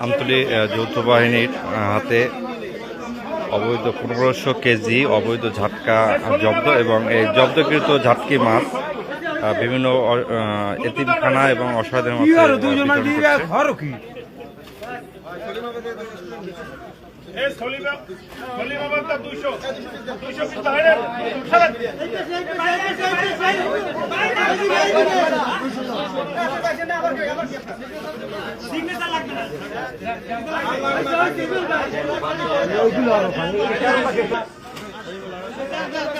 আমতলী আহ, যৌথ বাহিনীর হাতে অবৈধ পনেরোশো কেজি অবৈধ ঝাটকা জব্দ এবং এই জব্দকৃত ঝাটকি মাছ বিভিন্ন এতিমখানা এবং অসহায়দের মধ্যে আহ,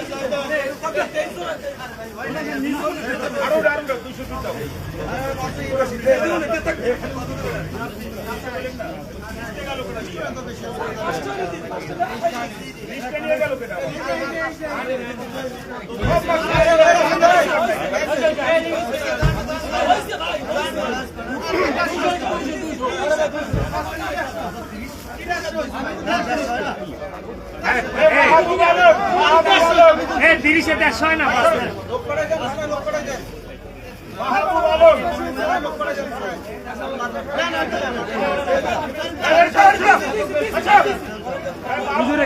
পুরো হাতে ধরে পুরো না আরও আরও 200 পিস দাও লিস্টে নিয়ে গেল কেন মাহবুব আলম মাহবুব আলম এই তিরিশে দেড়শো হয় না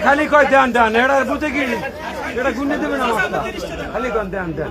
খালি কয়, দেন দেন এটা বুঝে কি? এটা গুনে দেবে না খালি কন, দেন দেন।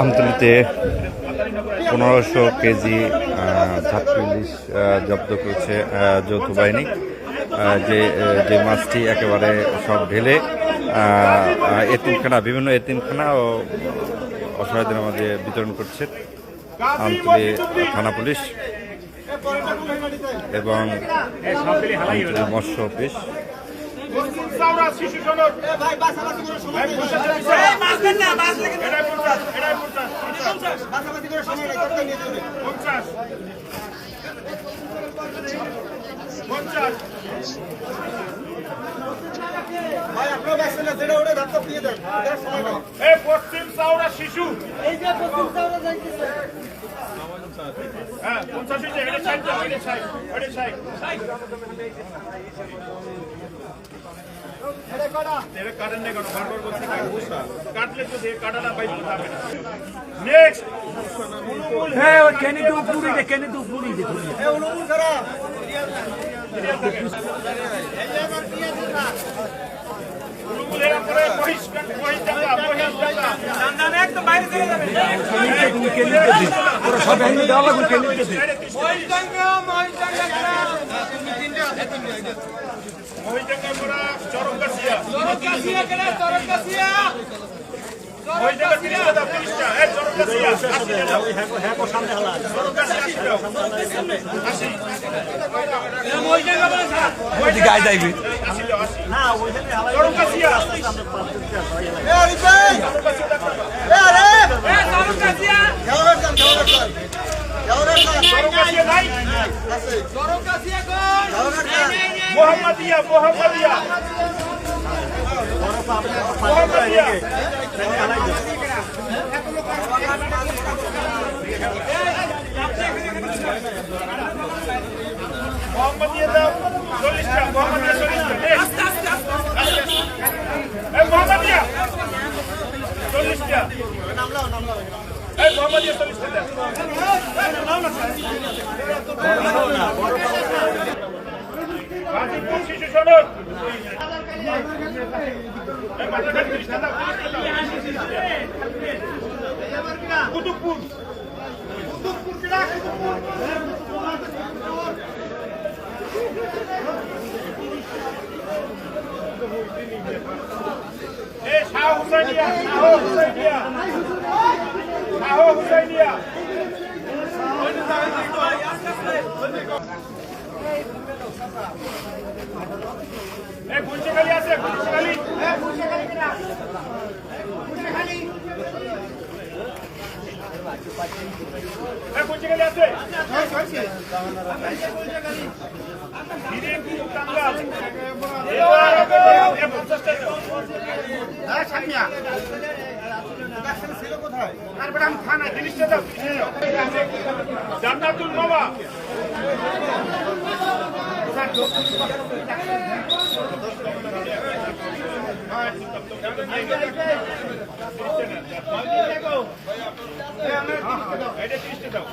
আমতলিতে পনেরোশো কেজি আহ, জব্দ করেছে যৌথ বাহিনী। যে যে মাছটি একেবারে সব ঢেলে এতিমখানা বিভিন্ন এতিমখানা ও অসহায়দের মাঝে বিতরণ করছে। আমতলি থানা পুলিশ এবং আমতলি মৎস্য অফিস। পঞ্চাশ। পশ্চিম সাউরা শিশু। এই যে পশ্চিম সাউরা যাইতেছে। হ্যাঁ পঞ্চাশ হয়েছে এটা ষাট দাও এটা ষাট এটা ষাট তেরে কাটেন না কেন বারবার বলছি কাটলে আই যাইবি না ওইখানে হালা চরকাসিয়া এ আরে ভাই এ আরে এ চরকাসিয়া চরকাসিয়া নাই মোহাম্মদিয়া মোহাম্মদিয়া মোহাম্মদিয়া মোহাম্মদিয়া মোহাম্মদিয়া দাও চল্লিশটা মোহাম্মদিয়া চল্লিশটা আস্তে আস্তে আস্তে এই মোহাম্মদিয়া চল্লিশটা এই মোহাম্মদিয়া চল্লিশটা দাও গাজীপুর শিশু সড়ক এই মাথাটা তিরিশটা দাও তিরিশটা দাও কুতুবপুর শাহ হুসাইনিয়া এ গুলশাখালি আছে গুলশাখালি গুলশাখালি আছে। হিরিপুর জান্নাতুল বাবা এটা তিরিশটা দাও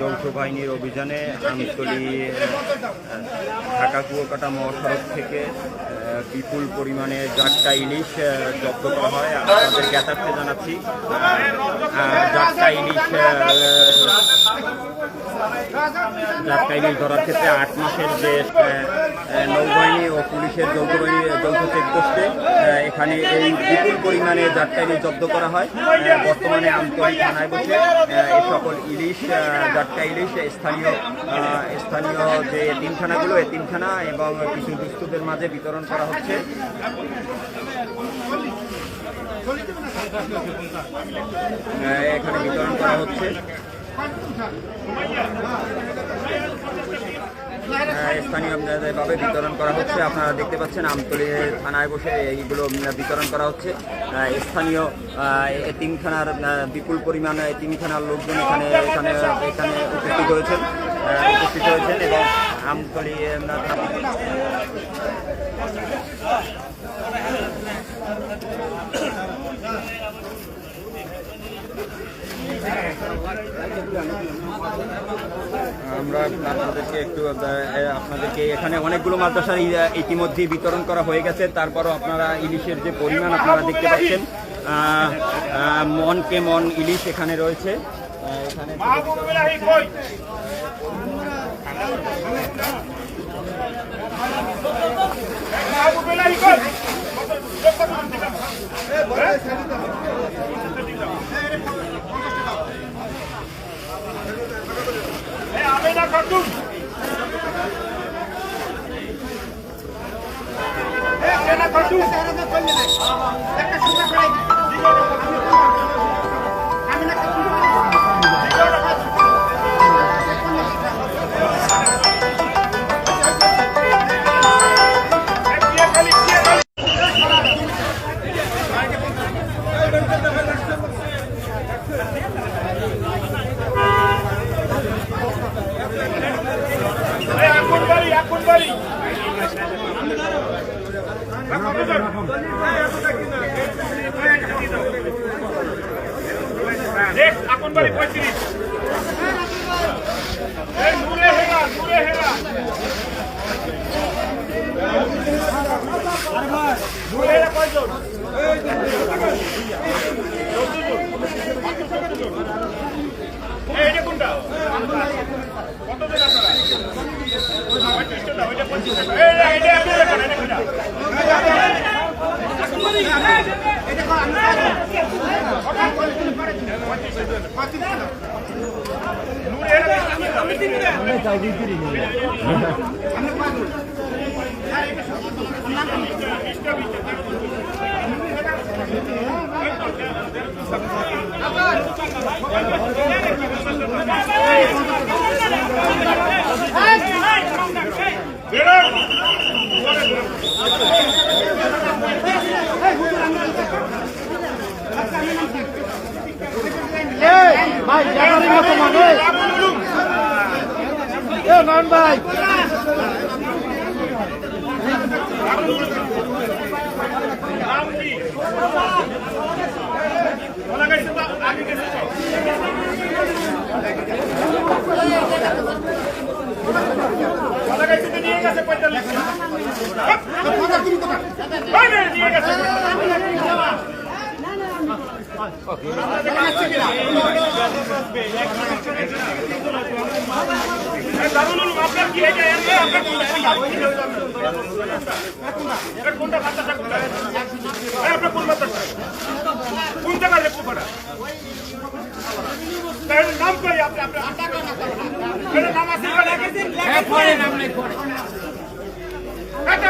যৌথ বাহিনীর অভিযানে আমতলি ঢাকা কুয়াকাটা মহাসড়ক থেকে বিপুল পরিমাণে জাটকা ইলিশ জব্দ করা হয়। আপনাদের জ্ঞাতার্থে জানাচ্ছি। জাটকা ইলিশ ইলিশ ধরার ক্ষেত্রে আট মাসের যে নৌবাহিনী ও পুলিশের যৌথ বাহিনী, যৌথ চেকপোস্টে এখানে এই বিপুল পরিমাণে জাটকা ইলিশ জব্দ করা হয়। বর্তমানে আমতলী থানায় বসে এই সকল ইলিশ জাটকা ইলিশ স্থানীয় স্থানীয় যে তিনখানাগুলো, এই তিনখানা এবং কিছু দুস্থদের মাঝে বিতরণ করা হচ্ছে। এখানে বিতরণ করা হচ্ছে। আহ, স্থানীয়ভাবে বিতরণ করা হচ্ছে। আপনারা দেখতে পাচ্ছেন আমতলী থানায় বসে এইগুলো বিতরণ করা হচ্ছে। স্থানীয় আহ, এতিমখানার বিপুল পরিমাণ এতিমখানার লোকজন এখানে এখানে এখানে উপস্থিত হয়েছেন উপস্থিত হয়েছেন এবং আমতলী আমরা আপনাদেরকে একটু আপনাদেরকে এখানে অনেকগুলো ইতিমধ্যে ইতিমধ্যেই বিতরণ করা হয়ে গেছে। তারপরও আপনারা ইলিশের যে পরিমাণ আপনারা দেখতে পাচ্ছেন আহ, আহ, মন কে মন ইলিশ এখানে রয়েছে। এখানে এ আমেনা ভাই জানার মতো মানুষ নয়ন ভাই নিয়ে গেছে কোন জায়গার রে পোকাটা নাম কই আপনি আপনি নাম আছে হ্যাঁ আচ্ছা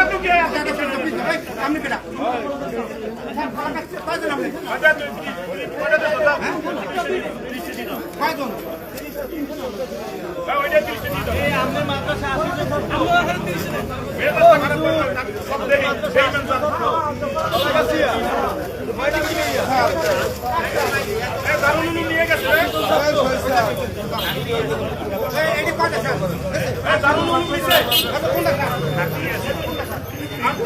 তিরিশ দিন এই আপনি মাদ্রাসা আসলে আমরা এখানে তিরিশ দিন সব দেরি সেই দারুণ নিয়ে গেছে দারুণ নিছে আন্তরিক রহমান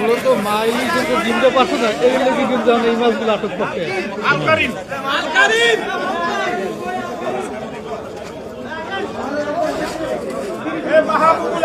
মূলত মাইলি যে জিন্দে পাচ্ছে না এগুলো কি কিন্তু এই মাছগুলো আটক করতে মাহবুবুল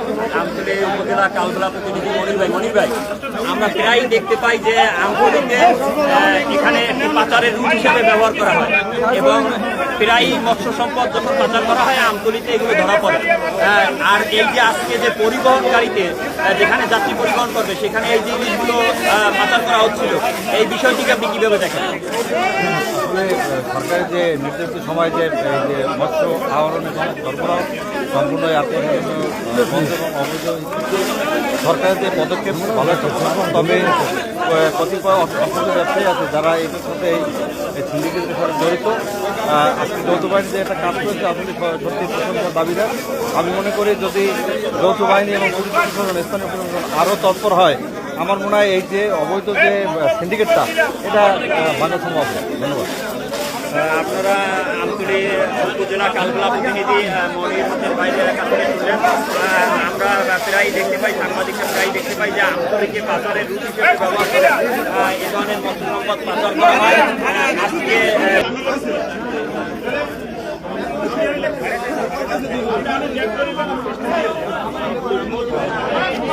আমতলী উপজেলা কালবেলা প্রতিনিধি মনির ভাই। মনির ভাই, আমরা প্রায় দেখতে পাই যে আমতলীকে এখানে একটি পাচারের রুট হিসেবে ব্যবহার করা হয়। এবং প্রায়ই মৎস্য সম্পদ যখন পাচার করা হয় আমতলীতে এগুলো ধরা পড়ে। আহ, আর এই যে আজকে যে পরিবহন গাড়িতে যেখানে যাত্রী পরিবহন করবে সেখানে এই আহ, পাচার করা হচ্ছিল এই বিষয়টিকে আপনি কীভাবে দেখেন? সরকারের যে নির্ধারিত সময় যে যে মৎস্য আহরণ এবং সরবরাহ সম্পূর্ণ সরকারের যে পদক্ষেপ ভালো তবে কতিপয় অসংখ্য ব্যবসায়ী আছে যারা এটার সাথে সিন্ডিকেটের সাথে জড়িত আজকে যৌথ বাহিনী যে একটা কাজ করেছে স- সত্যি প্রশংসার দাবিদার আমি মনে করি যদি যৌথ বাহিনী এবং পুলিশ প্রশাসন, স্থানীয় প্রশাসন আরও তৎপর হয়, আমার মনে হয় এই যে অবৈধ যে সিন্ডিকেটটা এটা ভাঙা সম্ভব ধন্যবাদ। আপনারা আমতলী উপজেলা কালবেলা প্রতিনিধি মনির কাছে শুনলেন আহ, আমরা প্রায় দেখতে পাই সাংবাদিকরা প্রায় দেখতে পাই যে আমতলীকে পাচারের রূপ হিসেবে ব্যবহার করে এ ধরনের মৎস্য সম্পদ পাচার করা হয়। আজকে আহ, এ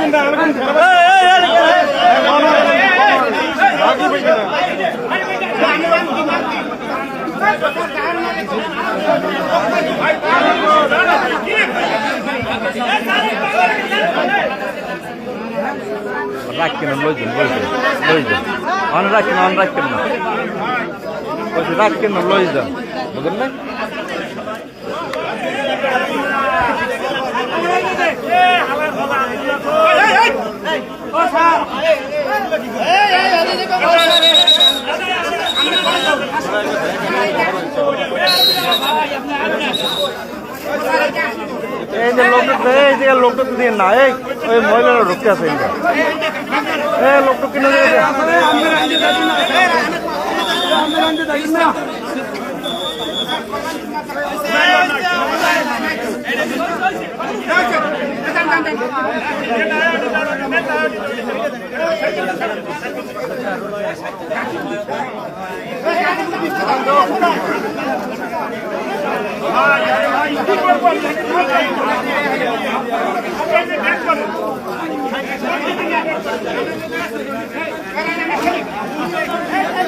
রাখেন না লই যান লই যান লই যান অন রাখেন অন রাখেন না বলছি রাখেন না লই যান বুঝলেন না এই যে লোকটা, এই যে লোকটা তো দিয়ে না, এই, ওই মহিলারা ঢুকতে আছে এই লোকটা কিনে দিয়ে Hey, hey, hey.